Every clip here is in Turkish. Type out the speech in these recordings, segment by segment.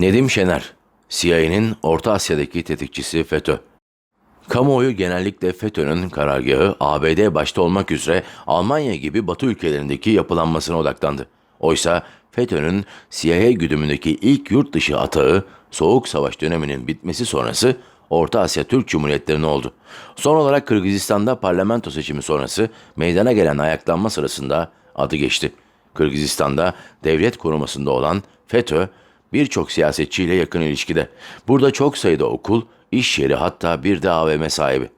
Nedim Şener, CIA'nin Orta Asya'daki tetikçisi FETÖ. Kamuoyu genellikle FETÖ'nün karargahı ABD başta olmak üzere Almanya gibi Batı ülkelerindeki yapılanmasına odaklandı. Oysa FETÖ'nün CIA güdümündeki ilk yurt dışı atağı Soğuk Savaş döneminin bitmesi sonrası Orta Asya Türk Cumhuriyetlerine oldu. Son olarak Kırgızistan'da parlamento seçimi sonrası meydana gelen ayaklanma sırasında adı geçti. Kırgızistan'da devlet korumasında olan FETÖ birçok siyasetçiyle yakın ilişkide. Burada çok sayıda okul, iş yeri hatta bir de AVM sahibi.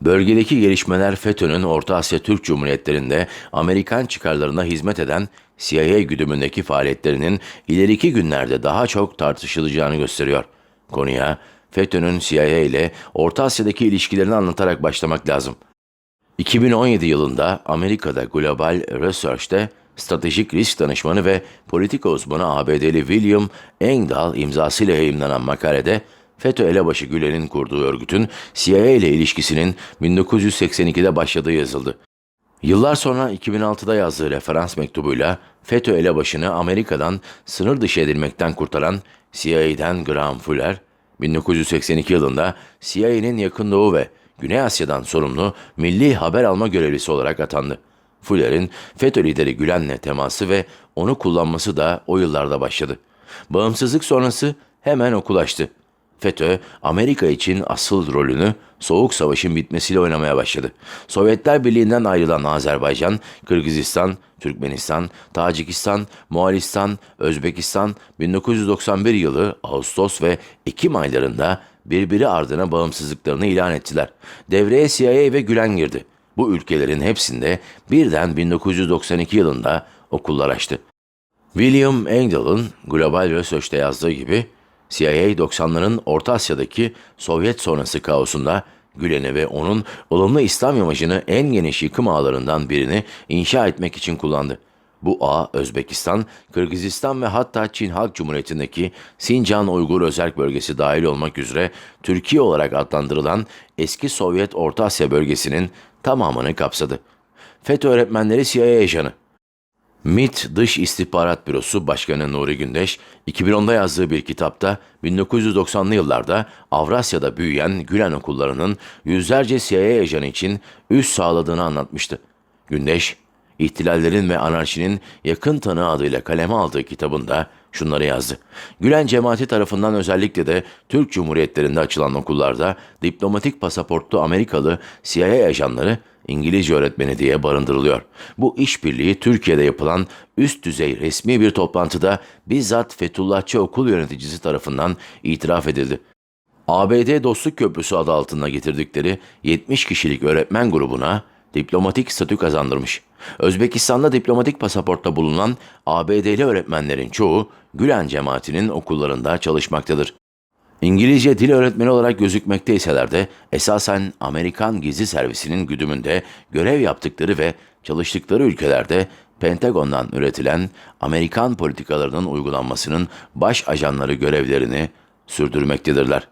Bölgedeki gelişmeler FETÖ'nün Orta Asya Türk Cumhuriyetlerinde Amerikan çıkarlarına hizmet eden CIA güdümündeki faaliyetlerinin ileriki günlerde daha çok tartışılacağını gösteriyor. Konuya FETÖ'nün CIA ile Orta Asya'daki ilişkilerini anlatarak başlamak lazım. 2017 yılında Amerika'da Global Research'te stratejik risk danışmanı ve politika uzmanı ABD'li William Engdahl imzasıyla yayımlanan makalede FETÖ elebaşı Gülen'in kurduğu örgütün CIA ile ilişkisinin 1982'de başladığı yazıldı. Yıllar sonra 2006'da yazdığı referans mektubuyla FETÖ elebaşını Amerika'dan sınır dışı edilmekten kurtaran CIA'den Graham Fuller, 1982 yılında CIA'nin Yakın Doğu ve Güney Asya'dan sorumlu milli haber alma görevlisi olarak atandı. Fuller'in FETÖ lideri Gülen'le teması ve onu kullanması da o yıllarda başladı. Bağımsızlık sonrası hemen okulaştı. FETÖ, Amerika için asıl rolünü Soğuk Savaş'ın bitmesiyle oynamaya başladı. Sovyetler Birliği'nden ayrılan Azerbaycan, Kırgızistan, Türkmenistan, Tacikistan, Moğolistan, Özbekistan 1991 yılı Ağustos ve Ekim aylarında birbiri ardına bağımsızlıklarını ilan ettiler. Devreye CIA ve Gülen girdi. Bu ülkelerin hepsinde birden 1992 yılında okullar açtı. William Engdahl'ın Global Research'te yazdığı gibi CIA 90'ların Orta Asya'daki Sovyet sonrası kaosunda Gülen'i ve onun olumlu İslam imajını en geniş yıkım ağlarından birini inşa etmek için kullandı. Bu ağ Özbekistan, Kırgızistan ve hatta Çin Halk Cumhuriyeti'ndeki Sincan Uygur Özerk Bölgesi dahil olmak üzere Türkiye olarak adlandırılan eski Sovyet Orta Asya bölgesinin tamamını kapsadı. FETÖ öğretmenleri CIA ajanı. MİT Dış İstihbarat Bürosu Başkanı Nuri Gündeş, 2010'da yazdığı bir kitapta 1990'lı yıllarda Avrasya'da büyüyen Gülen okullarının yüzlerce CIA ajanı için üst sağladığını anlatmıştı. Gündeş, İhtilallerin ve Anarşinin Yakın Tanığı adıyla kaleme aldığı kitabında şunları yazdı. Gülen cemaati tarafından özellikle de Türk Cumhuriyetlerinde açılan okullarda diplomatik pasaportlu Amerikalı CIA ajanları İngilizce öğretmeni diye barındırılıyor. Bu işbirliği Türkiye'de yapılan üst düzey resmi bir toplantıda bizzat Fethullahçı okul yöneticisi tarafından itiraf edildi. ABD Dostluk Köprüsü adı altında getirdikleri 70 kişilik öğretmen grubuna diplomatik statü kazandırmış. Özbekistan'da diplomatik pasaportta bulunan ABD'li öğretmenlerin çoğu Gülen cemaatinin okullarında çalışmaktadır. İngilizce dil öğretmeni olarak gözükmekteyseler de esasen Amerikan gizli servisinin güdümünde görev yaptıkları ve çalıştıkları ülkelerde Pentagon'dan üretilen Amerikan politikalarının uygulanmasının baş ajanları görevlerini sürdürmektedirler.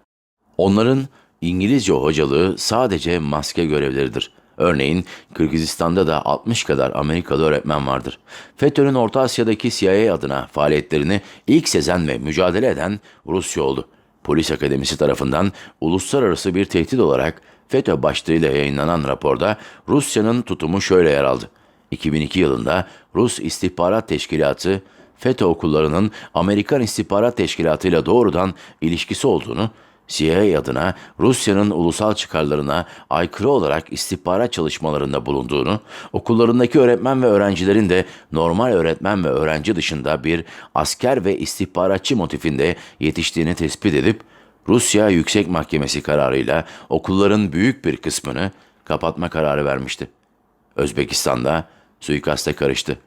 Onların İngilizce hocalığı sadece maske görevleridir. Örneğin Kırgızistan'da da 60 kadar Amerikalı öğretmen vardır. FETÖ'nün Orta Asya'daki CIA adına faaliyetlerini ilk sezen ve mücadele eden Rusya oldu. Polis Akademisi tarafından uluslararası bir tehdit olarak FETÖ başlığıyla yayınlanan raporda Rusya'nın tutumu şöyle yer aldı. 2002 yılında Rus İstihbarat Teşkilatı FETÖ okullarının Amerikan İstihbarat Teşkilatı ile doğrudan ilişkisi olduğunu, CIA adına Rusya'nın ulusal çıkarlarına aykırı olarak istihbarat çalışmalarında bulunduğunu, okullarındaki öğretmen ve öğrencilerin de normal öğretmen ve öğrenci dışında bir asker ve istihbaratçı motifinde yetiştiğini tespit edip, Rusya Yüksek Mahkemesi kararıyla okulların büyük bir kısmını kapatma kararı vermişti. Özbekistan'da suikaste karıştı.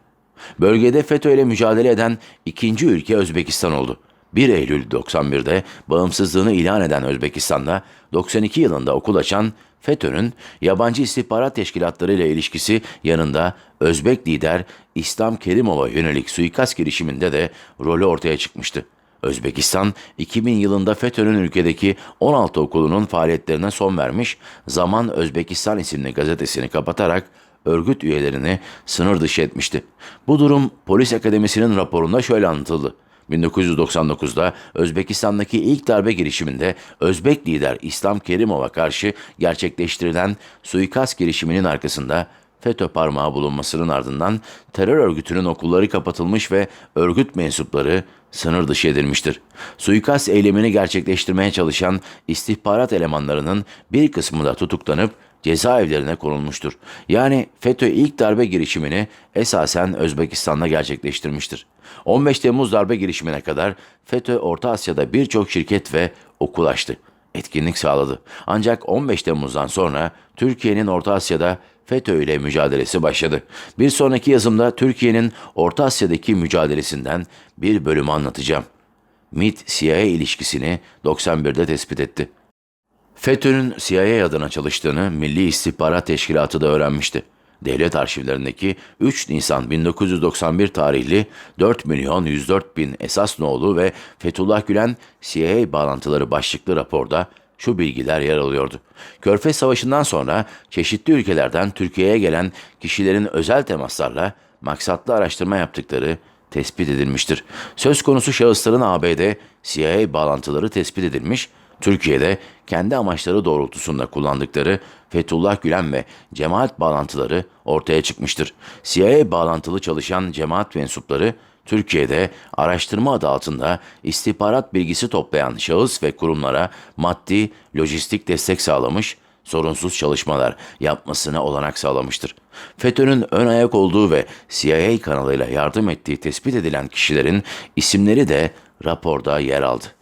Bölgede FETÖ ile mücadele eden ikinci ülke Özbekistan oldu. 1 Eylül 91'de bağımsızlığını ilan eden Özbekistan'da 92 yılında okul açan FETÖ'nün yabancı istihbarat teşkilatları ile ilişkisi yanında Özbek lider İslam Kerimov'a yönelik suikast girişiminde de rolü ortaya çıkmıştı. Özbekistan 2000 yılında FETÖ'nün ülkedeki 16 okulunun faaliyetlerine son vermiş, Zaman Özbekistan isimli gazetesini kapatarak örgüt üyelerini sınır dışı etmişti. Bu durum Polis Akademisi'nin raporunda şöyle anlatıldı. 1999'da Özbekistan'daki ilk darbe girişiminde Özbek lider İslam Kerimov'a karşı gerçekleştirilen suikast girişiminin arkasında FETÖ parmağı bulunmasının ardından terör örgütünün okulları kapatılmış ve örgüt mensupları sınır dışı edilmiştir. Suikast eylemini gerçekleştirmeye çalışan istihbarat elemanlarının bir kısmı da tutuklanıp cezaevlerine konulmuştur. Yani FETÖ ilk darbe girişimini esasen Özbekistan'da gerçekleştirmiştir. 15 Temmuz darbe girişimine kadar FETÖ Orta Asya'da birçok şirket ve okul açtı. Etkinlik sağladı. Ancak 15 Temmuz'dan sonra Türkiye'nin Orta Asya'da FETÖ ile mücadelesi başladı. Bir sonraki yazımda Türkiye'nin Orta Asya'daki mücadelesinden bir bölümü anlatacağım. MİT-CIA ilişkisini 91'de tespit etti. FETÖ'nün CIA adına çalıştığını Milli İstihbarat Teşkilatı da öğrenmişti. Devlet arşivlerindeki 3 Nisan 1991 tarihli 4 milyon 104 bin esas nolu ve Fethullah Gülen CIA bağlantıları başlıklı raporda şu bilgiler yer alıyordu. Körfez Savaşı'ndan sonra çeşitli ülkelerden Türkiye'ye gelen kişilerin özel temaslarla maksatlı araştırma yaptıkları tespit edilmiştir. Söz konusu şahısların ABD CIA bağlantıları tespit edilmiş, Türkiye'de kendi amaçları doğrultusunda kullandıkları Fethullah Gülen ve cemaat bağlantıları ortaya çıkmıştır. CIA bağlantılı çalışan cemaat mensupları Türkiye'de araştırma adı altında istihbarat bilgisi toplayan şahıs ve kurumlara maddi, lojistik destek sağlamış, sorunsuz çalışmalar yapmasına olanak sağlamıştır. FETÖ'nün ön ayak olduğu ve CIA kanalıyla yardım ettiği tespit edilen kişilerin isimleri de raporda yer aldı.